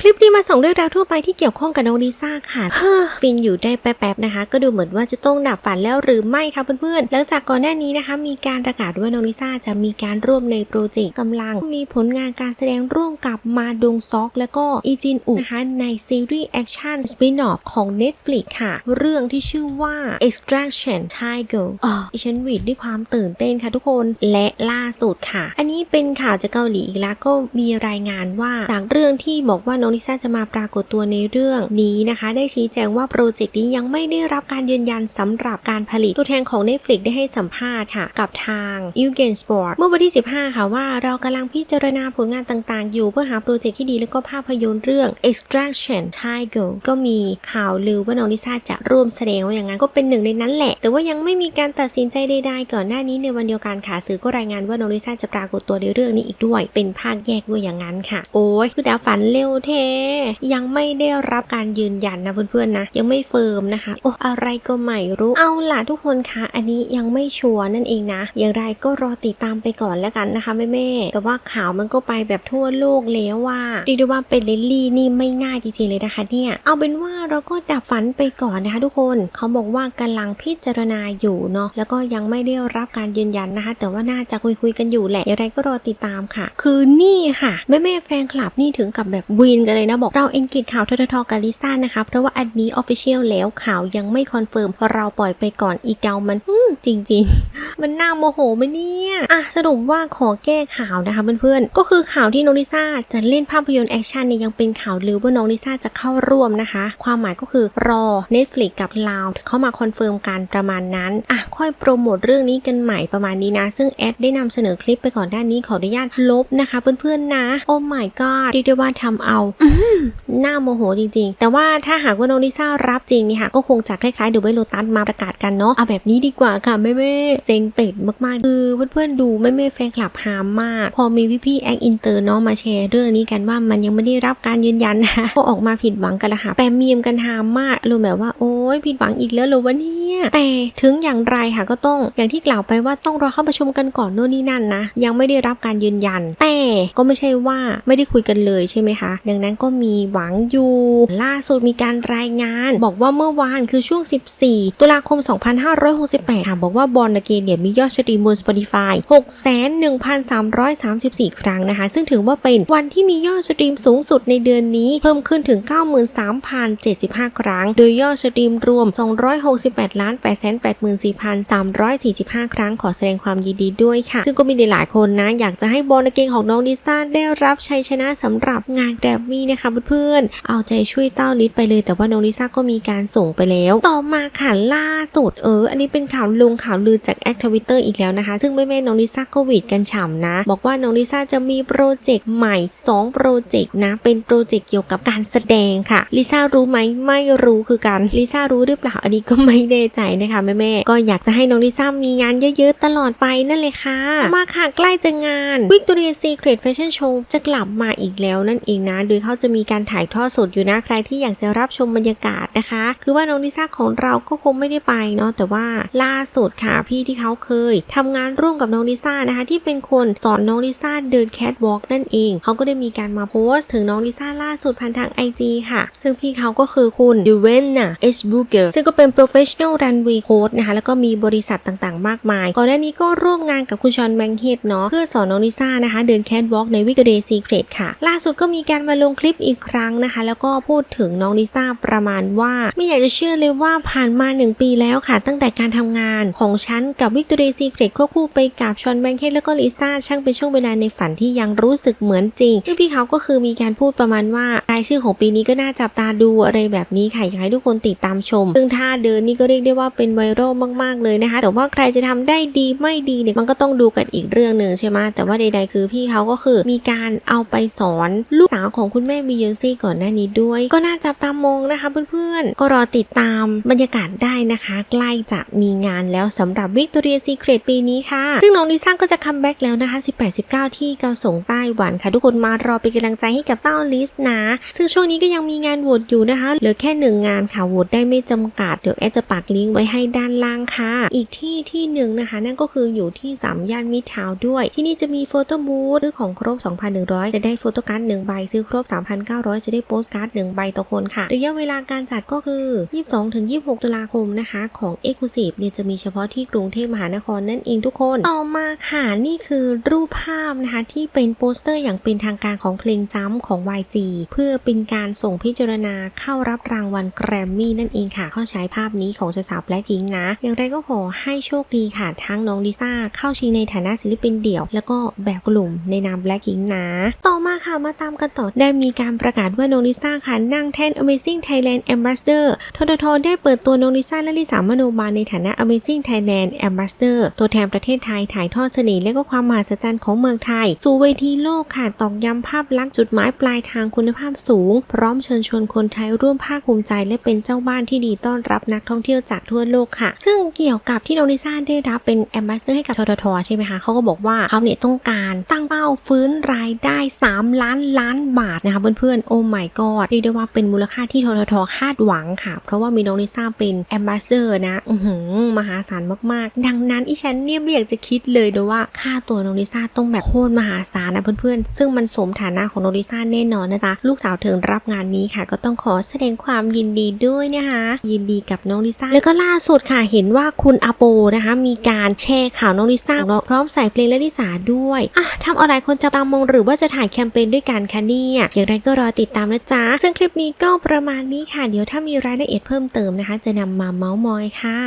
คลิปนี้มาส่งเรื่องราวทั่วไปที่เกี่ยวข้องกับน้องลิซ่าค่ะเฮ้อฟินอยู่ได้แป๊บๆนะคะ ก็ดูเหมือนว่าจะต้องดับฝันแล้วหรือไม่คะเพื่อนๆหลังจากก่อนหน้านี้นะคะ มีการประกาศว่าน้องลิซ่าจะมีการร่วมในโปรเจกต์กำลัง มีผลงานการแสดงร่วมกับมาดงซอก และก็อีจินอุนะคะในซีรีส์แอคชั่นสปินออฟของ Netflix ค่ะ เรื่องที่ชื่อว่า Extraction Tiger เออดิฉันหวีดด้วยความตื่นเต้นค่ะทุกคนและล่าสุดค่ะ อันนี้เป็นข่าวจากเกาหลีอีกแล้วก็มีรายงานว่าจากเรื่องที่บอกว่าน้องลิซ่าจะมาปรากฏตัวในเรื่องนี้นะคะ ได้ชี้แจงว่าโปรเจกต์นี้ยังไม่ได้รับการยืนยันสำหรับการผลิตตัวแทนของ Netflix ได้ให้สัมภาษณ์ค่ะ กับทาง e u g e n Sport เมื่อวันที่ 15 ค่ะว่าเรากำลังพิจารณาผลงานต่างๆ อยู่เพื่อหาโปรเจกต์ที่ดีแล้วก็ภาพยนตร์เรื่อง Extraction Tiger ก็มีข่าวลือว่าน้องลิซ่าจะร่วมแสดงว่าอย่างนั้นก็เป็นหนึ่งในนั้นแหละ แต่ว่ายังไม่มีการตัดสินใจใดๆก่อนหน้านี้ในวันเดียวกันค่ะสื่อก็รายงานว่าน้องลิซ่าจะปรากฏตัวในเรื่องนี้อีกด้วย เป็นภาคแยกด้วยอย่างนั้นค่ะ โอ้ยคือดาวฝันเร็วเทยังไม่ได้รับการยืนยันนะเพื่อนๆนะ ยังไม่เฟิร์มนะคะ โอ้อะไรก็ไม่รู้เอาล่ะทุกคนคะอันนี้ยังไม่ชัวร์นั่นเองนะ อย่างไรก็รอติดตามไปก่อนแล้วกันนะคะแม่ๆแต่ว่าข่าวมันก็ไปแบบทั่วโลกแล้วว่าเรียกได้ว่าเป็นลิลลี่นี่ไม่ง่ายจริงๆเลยนะคะเนี่ยเอาเป็นว่าเราก็ดับฝันไปก่อนนะคะทุกคนเขาบอกว่ากำลังพิจารณาอยู่เนาะแล้วก็ยังไม่ได้รับการยืนยันนะคะ แต่ว่าน่าจะคุยคุยๆกันอยู่แหละอย่างไรก็รอติดตามค่ะ คือนี่ค่ะแม่แม่แฟนคลับนี่ถึงกับแบบวินกันเลยนะบอกเราเอ็นกิดข่าวทททกับลิซ่านะคะ เพราะว่าอันนี้ออฟฟิเชียลแล้วข่าวยังไม่คอนเฟิร์มเพราะเราปล่อยไปก่อนอีเกามันจริง ๆ มันน่าโมโหไหมเนี่ย อะสรุปว่าขอแก้ข่าวนะคะเพื่อนๆ ก็คือข่าวที่น้องลิซ่าจะเล่นภาพยนตร์แอคชั่นเนี่ยยังเป็นข่าวลือว่าน้องลิซ่าจะเข้าร่วมนะคะ ความหมายก็คือรอ Netflix กับลาวเข้ามาคอนเฟิร์มกันประมาณนั้นอะค่อยโปรโมทเรื่องนี้กันใหม่ประมาณนี้นะ ซึ่งแอดได้นำเสนอคลิปไปก่อนด้านนี้ขออนุญาตลบนะคะ เพื่อนๆนะโอ้ my god เรียกได้ว่าทำเอาอหน่าโมโหจริงๆ แต่ว่าถ้าหากว่าน้องลิซ่ารับจริงเนี่ยค่ะก็คงจะคล้ายๆดูไบโลตัสมาประกาศกันเนาะเอาแบบนี้ดีกว่าค่ะแม่ๆเซ็งเป็ดมากๆคือเพื่อนๆดูแม่ๆแฟนคลับหามมาก พอมีพี่ๆแอคอินเตอร์เนาะมาแชร์เรื่องนี้กันว่ามันยังไม่ได้รับการยืนยันนะก็ออกมาผิดหวังกันละค่ะแปมเมียมกันหามมากรวมแบบว่าโอ๊ยผิดหวังอีกแล้วเหรอวะเนี่ยแต่ถึงอย่างไรค่ะก็ต้องอย่างที่กล่าวไปว่าต้องรอเข้าประชุมกันก่อนโน่นนี่นั่นนะยังไม่ได้รับการยืนยัน แต่ก็ไม่ใช่ว่าไม่ได้คุยกันเลยใช่ไหมคะดังนั้นก็มีหวังอยู่ล่าสุดมีการรายงาน บอกว่าเมื่อวานคือช่วง 14 ตุลาคม 2568ค่ะบอกว่าบอลนเกนเนี่ยมียอดสตรีมบน Spotify 6,1,334 ครั้งนะคะ ซึ่งถือว่าเป็นวันที่มียอดสตรีมสูงสุดในเดือนนี้เพิ่มขึ้นถึง 93,075 ครั้ง โดยยอดสตรีมรวม 268ล้าน884,345 ครั้งขอแสดงความยินดีด้วยค่ะ ซึ่งก็มีหลายคนนะ อยากจะให้บอลเกนของน้องลิซ่าได้รับชัยชนะสำหรับงานแกรมมี่นะคะเพื่อนๆ เอาใจช่วยเต้าลิสไปเลย แต่ว่าน้องลิซ่าก็มีการส่งไปแล้ว ต่อมาค่ะล่าสุดเออ อันนี้เป็นข่าวลงข่าวลือจากแอคทวิตเตอร์อีกแล้วนะคะ ซึ่งแม่น้องลิซ่าก็หวีดกันฉ่ำนะ บอกว่าน้องลิซ่าจะมีโปรเจกต์ใหม่2โปรเจกต์นะ เป็นโปรเจกต์เกี่ยวกับการแสดงค่ะลิซ่ารู้ไหมไม่รู้คือกันลิซ่ารู้หรือเปล่าอันนี้ก็ไม่แน่ใจนะคะแม่ๆก็อยากจะให้น้องลิซ่ามีงานเยอะๆ ตลอดไปนั่นเลยค่ะ มาค่ะใกล้จะงาน Victoria's Secret Fashion Show จะกลับมาอีกแล้วนั่นเองนะ โดยเขาจะมีการถ่ายทอดสดอยู่นะใครที่อยากจะรับชมบรรยากาศนะคะ คือว่าน้องลิซ่าของเราก็คงไม่ได้ไปเนาะแต่ว่าล่าสุดค่ะพี่ที่เขาเคยทำงานร่วมกับน้องลิซ่านะคะที่เป็นคนสอนน้องลิซ่าเดินแคทวอล์กนั่นเอง เขาก็ได้มีการมาโพสต์ถึงน้องลิซ่าล่าสุดผ่านทาง IG ค่ะ ซึ่งพี่เขาก็คือคุณดิเวนน่ะเอชบูเกอร์ซึ่งก็เป็น professional runway coach นะคะแล้วก็มีบริษัทต่างๆ มากมาย ก่อนหน้านี้ก็ร่วมงานกับคุณชอนแบงเฮดเนาะเพื่อสอนน้องลิซ่านะคะเดินแคทวอล์กใน Victoria's Secret ค่ะ ล่าสุดก็มีการมาลงคลิปอีกครั้งนะคะ แล้วก็พูดถึงน้องลิซ่าประมาณว่า ไม่อยากจะเชื่อเลยว่าผ่านมา 1 ปีแล้วค่ะ ตั้งแต่การทำงานของฉันกับ Victoria's Secret ควบคู่ไปกับชอนแบงเฮดแล้วก็ลิซ่าช่างเป็นช่วงเวลาในฝันที่ยังรู้สึกเหมือนจริงซึ่งพี่เขาก็คือมีการพูดประมาณว่ารายชื่อของปีนี้ก็น่าจับตาดูอะไรแบบนี้ค่ะอยากให้ทุกคนติดตามชม ซึ่งท่าเดินนี่ก็เรียกได้ว่าเป็นไวรัลมากๆเลยนะคะ แต่ว่าใครจะทำได้ดีไม่ดีเนี่ยมันก็ต้องดูกันอีกเรื่องหนึ่งใช่ไหมแต่ว่าใด ๆ คือพี่เขาก็คือมีการเอาไปสอนลูกสาวของคุณแม่บียอนซี่ก่อนหน้านี้ด้วย ก็น่าจับตามองนะคะเพื่อนๆ ก็รอติดตามบรรยากาศได้นะคะ ใกล้จะมีงานแล้วสำหรับ Victoria Secret ปีนี้ค่ะซึ่งน้องลิซ่าก็จะคัมแบ็กแล้วนะคะ 18-19 ที่เกาสงไต้หวันค่ะ ทุกคนมารอเป็นกำลังใจให้กับเต้าลิสนะ ซึ่งช่วงนี้ก็ยังมีงานโหวตอยู่นะคะ เหลือแค่หนึ่งงานค่ะ โหวตได้ไม่จำกัด เดี๋ยวแอดจะปักลิงก์ไว้ให้ด้านล่างค่ะ อีกที่ที่หนึ่งนะคะ นั่นก็คืออยู่ที่สามย่านมิทาวน์ด้วย ที่นี่จะมีโฟโต้บูธซื้อของครบ 2,100 จะได้โฟโต้การ์ดหนึ่งใบ ซื้อครบบ3,900 จะได้โปสการ์ดหนึ่งใบต่อคนค่ะ ระยะเวลาการจัดก็คือ 22-26 ตุลาคมนะคะ ของ e x c l u s i v e เนี่ยจะมีเฉพาะที่กรุงเทพมหานครนั่นเองทุกคนต่อมาค่ะนี่คือรูปภาพนะคะที่เป็นโปสเตอร์อย่างเป็นทางการของเพลงจ้ำของ YG เพื่อเป็นการส่งพิจารณาเข้ารับรางวัลแกรมมี่นั่นเองค่ะ เข้าใช้ภาพนี้ของสาวแบล็คพิงนะ อย่างไรก็ขอให้โชคดีค่ะ ทั้งน้องลิซ่าเข้าชิงในฐานะศิลปินเดี่ยว แล้วก็แบบกลุ่มในนามแบล็คพิงนะ ต่อมาค่ะมาตามกันต่อได้มีการประกาศว่าน้องลิซ่าค่ะนั่งแท่น Amazing Thailand Ambassador ทททได้เปิดตัวน้องลิซ่าและลิสามโนบาลในฐานะ Amazing Thailand Ambassador ตัวแทนประเทศไทยถ่ายทอดเสน่ห์และก็ความมหัศจรรย์ของเมืองไทย สู่เวทีโลกค่ะตอกย้ำภาพลักษณ์จุดหมายปลายทางคุณภาพสูง พร้อมเชิญชวนคนไทยร่วมภาคภูมิใจ และเป็นเจ้าบ้านที่ดีต้อนรับนักท่องเที่ยวจากทั่วโลกค่ะ ซึ่งเกี่ยวกับที่น้องลิซ่าได้รับเป็น Ambassador ให้กับทททใช่ไหมคะเขาก็บอกว่าเขาเนี่ยต้องการตั้งเป้าฟื้นรายได้ 3 ล้านล้านบาทนะคะเพื่อนๆโอ้ my god เรียกได้ว่าเป็นมูลค่าที่ทททคาดหวังค่ะ เพราะว่ามีน้องลิซ่าเป็น Ambassador นะอือหือมหาศาลมากๆ ดังนั้นอีฉันเนี่ยไม่อยากจะคิดิดเลยนะว่าค่าตัวน้องลิซ่าต้องแบบโคตรมหาศาลนะเพื่อนๆ ซึ่งมันสมฐานะของน้องลิซ่าแน่นอนนะจ๊ะลูกสาวเธอรับงานนี้ค่ะ ก็ต้องขอแสดงความยินดีด้วยนะคะยินดีกับน้องลิซ่าแล้วก็ล่าสุดค่ะเห็นว่าคุณอาโปนะคะ มีการแชร์ข่าวน้องลิซ่าพร้อมใส่เพลงและลิซ่าด้วยอะทำอาหลายคนจับตามมองหรือว่าจะถ่ายแคมเปญด้วยกันคะเนี่ยอย่างไรก็รอติดตามนะจ๊ะซึ่งคลิปนี้ก็ประมาณนี้ค่ะ เดี๋ยวถ้ามีรายละเอียดเพิ่มเติมนะคะ จะนำมาเมาส์มอยค่ะ